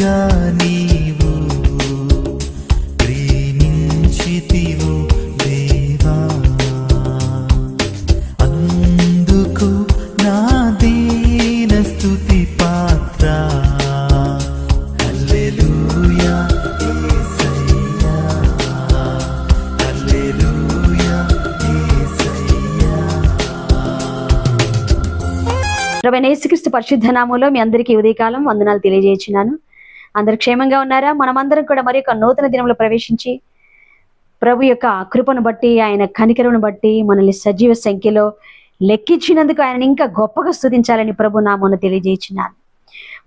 ఎంతగా నీవు ప్రేమించితివు దేవా. అందుకు నా దీన స్తుతి పాత్ర. హల్లెలూయా యేసయ్యా హల్లెలూయా ప్రభు యేసుక్రీస్తు పరిశుద్ధ నామంలో మీ అందరికీ ఉదయకాలం వందనాలు తెలియజేసినాను అందరు క్షేమంగా ఉన్నారా? మనమందరం కూడా మరి యొక్క నూతన దినంలో ప్రవేశించి ప్రభు యొక్క కృపను బట్టి ఆయన కనికరను బట్టి మనల్ని సజీవ సంఖ్యలో లెక్కించినందుకు ఆయన ఇంకా గొప్పగా స్థుతించాలని ప్రభు నామను తెలియజేస్తున్నాను.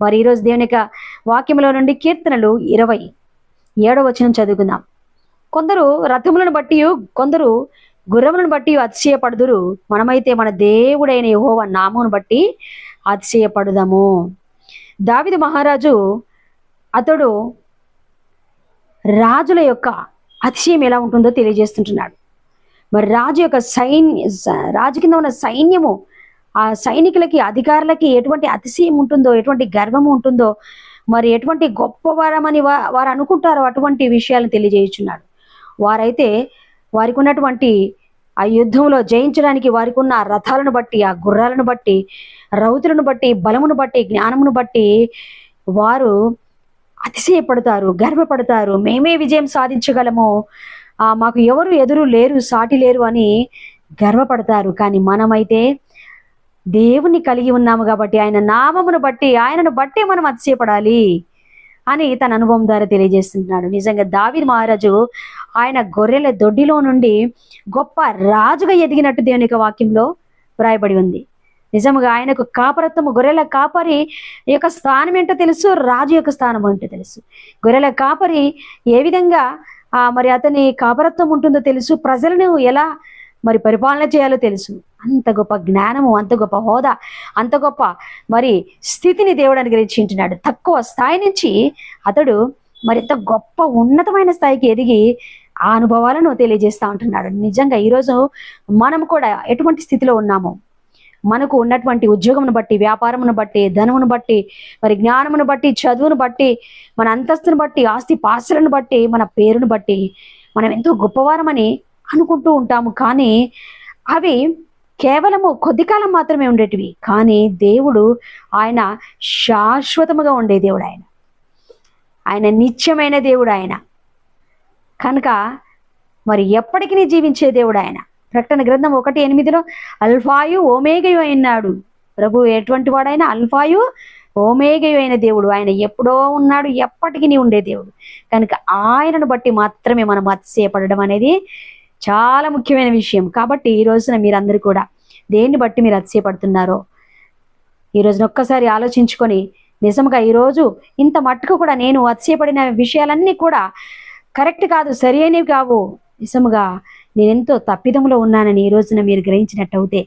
మరి ఈరోజు దేవుని యొక్క వాక్యంలో నుండి కీర్తనలు ఇరవై ఏడవ వచనం చదువుకుందాం. కొందరు రథములను బట్టి కొందరు గుర్రములను బట్టి అతిశయపడుదురు. మనమైతే మన దేవుడైన యహోవ నామమును బట్టి అతిశయపడుదాము. దావిద మహారాజు అతడు రాజుల యొక్క అతిశయం ఎలా ఉంటుందో తెలియజేస్తుంటున్నాడు. మరి రాజు యొక్క సైన్య రాజు కింద ఉన్న సైన్యము ఆ సైనికులకి అధికారులకి ఎటువంటి అతిశయం ఉంటుందో ఎటువంటి గర్వము ఉంటుందో మరి ఎటువంటి గొప్పవారమని వా- వారు అనుకుంటారో అటువంటి విషయాలను తెలియజేయుచున్నాడు. వారైతే వారికి ఉన్నటువంటి ఆ యుద్ధంలో జయించడానికి వారికి ఉన్న రథాలను బట్టి ఆ గుర్రాలను బట్టి రౌతులను బట్టి బలమును బట్టి జ్ఞానమును బట్టి వారు అతిశయపడతారు గర్వపడతారు. మేమే విజయం సాధించగలము. మాకు ఎవరు ఎదురు లేరు సాటి లేరు అని గర్వపడతారు. కానీ మనమైతే దేవుని కలిగి ఉన్నాము కాబట్టి ఆయన నామమును బట్టి ఆయనను బట్టి మనం అతిశయపడాలి అని తన అనుభవం ద్వారా తెలియజేస్తున్నాడు. నిజంగా దావిద్ మహారాజు ఆయన గొర్రెల దొడ్డిలో నుండి గొప్ప రాజుగా ఎదిగినట్టు దేవుని యొక్క వాక్యంలో వ్రాయబడి ఉంది. నిజముగా ఆయనకు కాపరత్వము గొర్రెల కాపరి యొక్క స్థానం ఏంటో తెలుసు రాజు యొక్క స్థానం ఏంటో తెలుసు. గొర్రెల కాపరి ఏ విధంగా ఆ, మరి అతని కాపరత్వం ఉంటుందో తెలుసు ప్రజలను ఎలా మరి పరిపాలన చేయాలో తెలుసు. అంత గొప్ప జ్ఞానము అంత గొప్ప హోదా అంత గొప్ప మరి స్థితిని దేవుడు అనుగ్రహించుంటున్నాడు తక్కువ స్థాయి నుంచి అతడు మరింత గొప్ప ఉన్నతమైన స్థాయికి ఎదిగి ఆ అనుభవాలను తెలియజేస్తూ ఉంటున్నాడు. నిజంగా ఈరోజు మనం కూడా ఎటువంటి స్థితిలో ఉన్నామో మనకు ఉన్నటువంటి ఉద్యోగమును బట్టి వ్యాపారమును బట్టి ధనమును బట్టి మరి జ్ఞానమును బట్టి చదువును బట్టి మన అంతస్తును బట్టి ఆస్తి పాస్తులను బట్టి మన పేరును బట్టి మనం ఎంతో గొప్పవారమని అనుకుంటూ ఉంటాము. కానీ అవి కేవలము కొద్ది కాలం మాత్రమే ఉండేటివి. కానీ దేవుడు ఆయన శాశ్వతముగా ఉండే దేవుడు ఆయన. ఆయన నిత్యమైన దేవుడు ఆయన. కనుక మరి ఎప్పటికీ జీవించే దేవుడు ఆయన. ప్రకటన గ్రంథం ఒకటి ఎనిమిదిలో అల్ఫాయు ఓమేగయు అయినాడు. ప్రభు ఎటువంటి వాడైనా అల్ఫాయు ఓమేగయు అయిన దేవుడు. ఆయన ఎప్పుడో ఉన్నాడు ఎప్పటికీ ఉండే దేవుడు. కనుక ఆయనను బట్టి మాత్రమే మనం అతిశయపడడం అనేది చాలా ముఖ్యమైన విషయం. కాబట్టి ఈ రోజున మీరందరూ కూడా దేన్ని బట్టి మీరు అతిశయపడుతున్నారో ఈ రోజున ఒక్కసారి ఆలోచించుకొని నిజంగా ఈరోజు ఇంత మట్టుకు కూడా నేను అతిశయపడిన విషయాలన్నీ కూడా కరెక్ట్ కాదు సరి అయినవి కావు. నిజముగా నేనెంతో తప్పిదములో ఉన్నానని ఈ రోజున మీరు గ్రహించినట్టయితే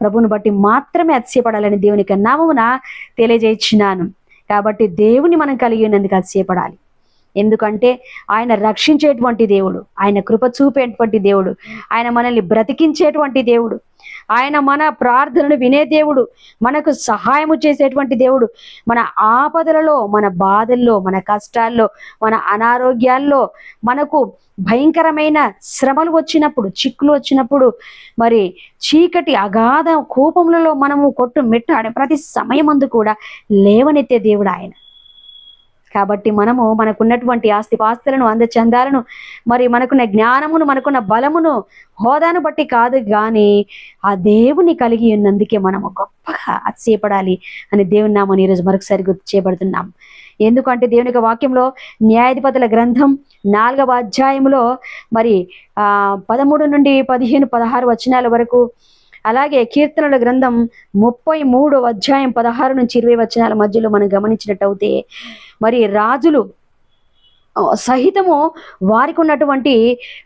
ప్రభువుని బట్టి మాత్రమే అతిశయపడాలని దేవుని నామమున తెలియజేయించినాను కాబట్టి దేవుని మనం కలిగి ఉన్నందుకు అతిశయపడాలి. ఎందుకంటే ఆయన రక్షించేటువంటి దేవుడు ఆయన కృప చూపేటువంటి దేవుడు ఆయన మనల్ని బ్రతికించేటువంటి దేవుడు ఆయన మన ప్రార్థనను వినే దేవుడు మనకు సహాయము చేసేటువంటి దేవుడు మన ఆపదలలో మన బాధల్లో మన కష్టాల్లో మన అనారోగ్యాల్లో మనకు భయంకరమైన శ్రమలు వచ్చినప్పుడు చిక్కులు వచ్చినప్పుడు మరి చీకటి అగాధ కూపములలో మనము కొట్టు మిట్టాడే ప్రతి సమయమందు కూడా లేవనెత్తే దేవుడు ఆయన. కాబట్టి మనము మనకున్నటువంటి ఆస్తి పాస్తులను అందచందాలను మరి మనకున్న జ్ఞానమును మనకున్న బలమును హోదాను బట్టి కాదు కానీ ఆ దేవుని కలిగి ఉన్నందుకే మనము గొప్పగా అతిశయపడాలి అని దేవుని నామని ఈరోజు మరొకసారి గుర్తు చేయబడుతున్నాం. ఎందుకంటే దేవుని యొక్క వాక్యంలో న్యాయాధిపతుల గ్రంథం నాలుగవ అధ్యాయంలో మరి ఆ పదమూడు నుండి పదిహేను పదహారు వచనాల వరకు అలాగే కీర్తనల గ్రంథం ముప్పై మూడు అధ్యాయం పదహారు నుంచి ఇరవై వచనాల మధ్యలో మనం గమనించినట్టయితే మరి రాజులు సహితము వారికి ఉన్నటువంటి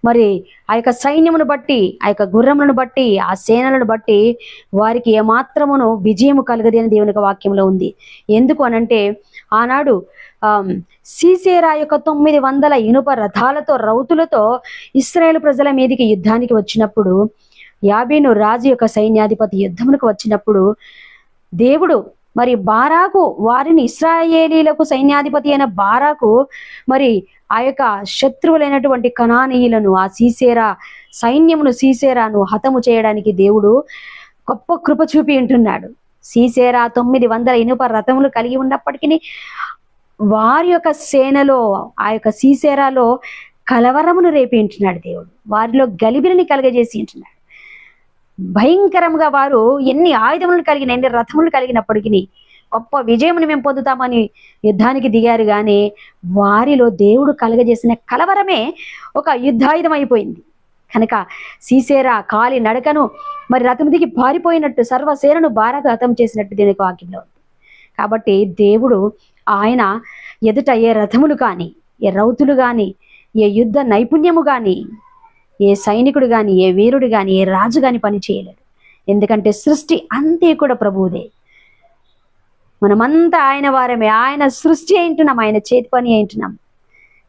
మరి ఆ యొక్క సైన్యమును బట్టి ఆ యొక్క గుర్రములను బట్టి ఆ సేనలను బట్టి వారికి ఏమాత్రమును విజయము కలగది అని దేవుని యొక్క వాక్యంలో ఉంది. ఎందుకు అనంటే ఆనాడు సీసేరా యొక్క తొమ్మిది వందల ఇనుప రథాలతో రౌతులతో ఇస్రాయేల్ ప్రజల మీదికి యుద్ధానికి వచ్చినప్పుడు యాబీను రాజు యొక్క సైన్యాధిపతి యుద్ధమునకు వచ్చినప్పుడు దేవుడు మరి బారాకు వారిని ఇస్రాయేలీలకు సైన్యాధిపతి అయిన బారాకు మరి ఆ యొక్క శత్రువులైనటువంటి కణానీయులను ఆ సీసేరా సైన్యమును సీసేరాను హతము చేయడానికి దేవుడు గొప్ప కృప చూపి ఉంటున్నాడు. సీసేరా తొమ్మిది వందల ఇనుప రథములు కలిగి ఉన్నప్పటికీ వారి యొక్క సేనలో ఆ యొక్క సీసేరాలో కలవరమును రేపి ఉంటున్నాడు దేవుడు. వారిలో గలిబిలిని కలగజేసి ఉంటున్నాడు. భయంకరంగా వారు ఎన్ని ఆయుధములు కలిగిన ఎన్ని రథములు కలిగినప్పటికీ గొప్ప విజయమును మేము పొందుతామని యుద్ధానికి దిగారు. కానీ వారిలో దేవుడు కలగజేసిన కలవరమే ఒక యుద్ధాయుధం అయిపోయింది కనుక సీసేరా కాలి నడకను మరి రథం దిగి పారిపోయినట్టు సర్వసేనను బారగా హతం చేసినట్టు దీనికి వాక్యంలో కాబట్టి దేవుడు ఆయన ఎదుట ఏ రథములు కానీ ఏ రౌతులు కానీ ఏ యుద్ధ నైపుణ్యము కానీ ఏ సైనికుడు కానీ ఏ వీరుడు కానీ ఏ రాజు కానీ పని చేయలేడు. ఎందుకంటే సృష్టి అంతే కూడా ప్రభువుదే. మనమంతా ఆయన వారమే. ఆయన సృష్టి అయింటున్నాం ఆయన చేతి పని అయింటున్నాం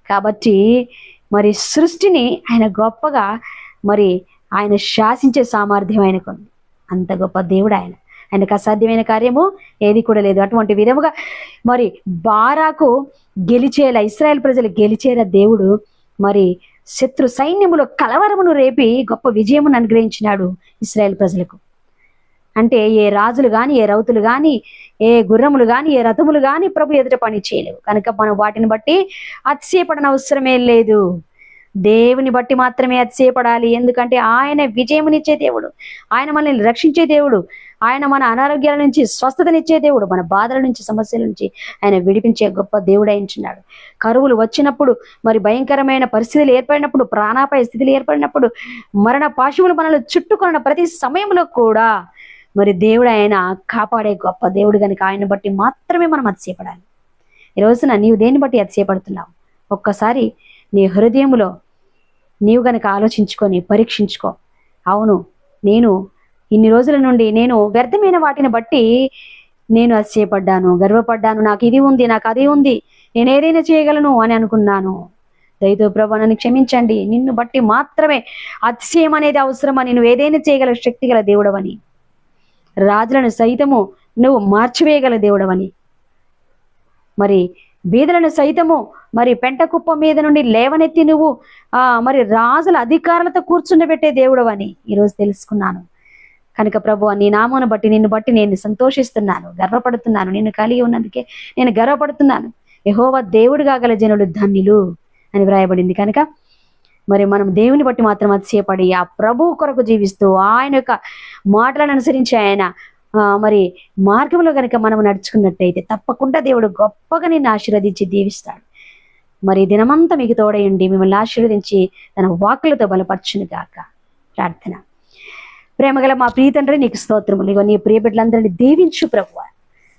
కాబట్టి మరి సృష్టిని ఆయన గొప్పగా మరి ఆయన శాసించే సామర్థ్యం ఆయనకుంది. అంత గొప్ప దేవుడు ఆయన. ఆయనకు అసాధ్యమైన కార్యము ఏది కూడా లేదు. అటువంటి విధముగా మరి బారాకు గెలిచేలా ఇస్రాయల్ ప్రజలు గెలిచేలా దేవుడు మరి శత్రు సైన్యములో కలవరమును రేపి గొప్ప విజయమును అనుగ్రహించినాడు ఇస్రాయేల్ ప్రజలకు. అంటే ఏ రాజులు కానీ ఏ రౌతులు కానీ ఏ గుర్రములు కానీ ఏ రథములు కానీ ప్రభు ఎదుట పని చేయలేవు. కనుక మనం వాటిని బట్టి అతిశయపడన అవసరమే లేదు. దేవుని బట్టి మాత్రమే అతిశయపడాలి. ఎందుకంటే ఆయన విజయమునిచ్చే దేవుడు. ఆయన మనల్ని రక్షించే దేవుడు. ఆయన మన అనారోగ్యాల నుంచి స్వస్థతనిచ్చే దేవుడు మన బాధల నుంచి సమస్యల నుంచి ఆయన విడిపించే గొప్ప దేవుడు అయించున్నాడు కరువులు వచ్చినప్పుడు మరి భయంకరమైన పరిస్థితులు ఏర్పడినప్పుడు ప్రాణాపాయ స్థితులు ఏర్పడినప్పుడు మరణ పాశువులు మనల్ని చుట్టుకున్న ప్రతి సమయంలో కూడా మరి దేవుడు ఆయన కాపాడే గొప్ప దేవుడు కనుక ఆయన బట్టి మాత్రమే మనం అతిశయపడాలి. ఈ రోజున నీవు దేన్ని బట్టి అతిశయపడుతున్నావు? ఒక్కసారి నీ హృదయంలో నీవు గనక ఆలోచించుకొని పరీక్షించుకో. అవును నేను ఇన్ని రోజుల నుండి నేను వ్యర్థమైన వాటిని బట్టి నేను అతిశయపడ్డాను గర్వపడ్డాను. నాకు ఇది ఉంది నాకు అది ఉంది. నేను ఏదైనా చేయగలను అని అనుకున్నాను. దయతో ప్రభు నన్ను క్షమించండి. నిన్ను బట్టి మాత్రమే అతిశయం అనేది అవసరమని నువ్వు ఏదైనా చేయగల శక్తి గల దేవుడవని రాజులను సైతము నువ్వు మార్చివేయగల దేవుడవని మరి బీదలను సైతము మరి పెంట కుప్ప మీద నుండి లేవనెత్తి నువ్వు ఆ మరి రాజుల అధికారులతో కూర్చుండబెట్టే దేవుడవని ఈరోజు తెలుసుకున్నాను. కనుక ప్రభు నీ నామను బట్టి నిన్ను బట్టి నేను సంతోషిస్తున్నాను గర్వపడుతున్నాను. నిన్ను కలిగి ఉన్నందుకే నేను గర్వపడుతున్నాను. యహోవా దేవుడు కాగల జనులు ధన్యులు అని వ్రాయబడింది. కనుక మరి మనం దేవుని బట్టి మాత్రం అతిశయపడి ఆ ప్రభు కొరకు జీవిస్తూ ఆయన యొక్క మాటలను అనుసరించి ఆయన మరి మార్గంలో కనుక మనం నడుచుకున్నట్టయితే తప్పకుండా దేవుడు గొప్పగా నిన్ను ఆశీర్వదించి దీవిస్తాడు. మరి దినమంతా మీకు తోడయండి మిమ్మల్ని ఆశీర్వదించి తన వాక్కులతో బలపరచును గాక. ప్రార్థన. ప్రేమగల మా ప్రియ తండ్రి నీకు స్తోత్రములు. ఇగో నీ ప్రియ బిడ్డలందరినీ దీవించు ప్రభు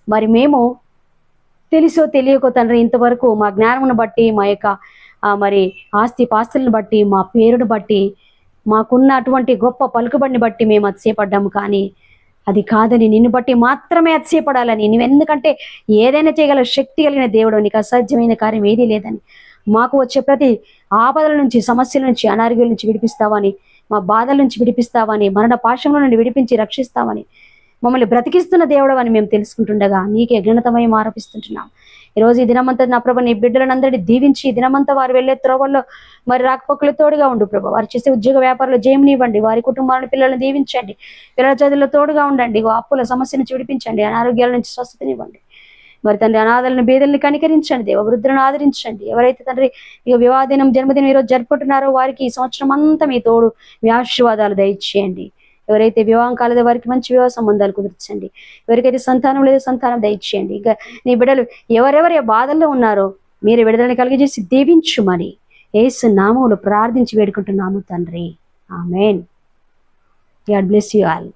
మరి మేము తెలుసో తెలియకో తండ్రి ఇంతవరకు మా జ్ఞానమును బట్టి మా యొక్క మరి ఆస్తి పాస్తులను బట్టి మా పేరును బట్టి మాకున్న అటువంటి గొప్ప పలుకుబడిని బట్టి మేము అతిశయపడ్డాము. కానీ అది కాదని నిన్ను బట్టి మాత్రమే అతిశయపడాలని. నువ్వు ఎందుకంటే ఏదైనా చేయగల శక్తి కలిగిన దేవుడు నీకు అసాధ్యమైన కార్యం ఏదీ లేదని. మాకు వచ్చే ప్రతి ఆపదల నుంచి సమస్యల నుంచి అనారోగ్యాల నుంచి విడిపిస్తావని మా బాధల నుంచి విడిపిస్తావని మరణ పాశంలో నుండి విడిపించి రక్షిస్తావని మమ్మల్ని బ్రతికిస్తున్న దేవుడు అని మేము తెలుసుకుంటుండగా నీకే ఘనతమై ఆరోపిస్తుంటున్నాం. ఈరోజు ఈ దినమంతా నా ప్రభు నీ బిడ్డలందరినీ దీవించి దినమంతా వారు వెళ్ళే త్రోవల్లో మరి రాకపోకలు తోడుగా ఉండు ప్రభు. వారు చేసే ఉద్యోగ వ్యాపారంలో జయమునివ్వండి వారి కుటుంబాలను పిల్లలను దీవించండి. పిల్లల చదువులో తోడుగా ఉండండి. అప్పుల సమస్య నుంచి విడిపించండి. అనారోగ్యాల నుంచి స్వస్థతనివ్వండి. మరి తండ్రి అనాథలను బీదల్ని కనికరించండి దేవ వృద్ధులను ఆదరించండి. ఎవరైతే తండ్రి ఇక వివాహదినం జన్మదినం ఈరోజు జరుపుకుంటున్నారో వారికి ఈ సంవత్సరం అంతా మీ తోడు మీ ఆశీర్వాదాలు దయచేయండి. ఎవరైతే వివాహం కాలేదో వారికి మంచి వివాహ సంబంధాలు కుదిర్చండి. ఎవరికైతే సంతానం లేదో సంతానం దయచేయండి. ఇంకా నీ బిడ్డలు ఎవరెవరు బాధల్లో ఉన్నారో మీరు విడుదలని కలిగజేసి దీవించుమని ఏసు నామములు ప్రార్థించి వేడుకుంటున్నాము తండ్రి. Amen. God bless you all.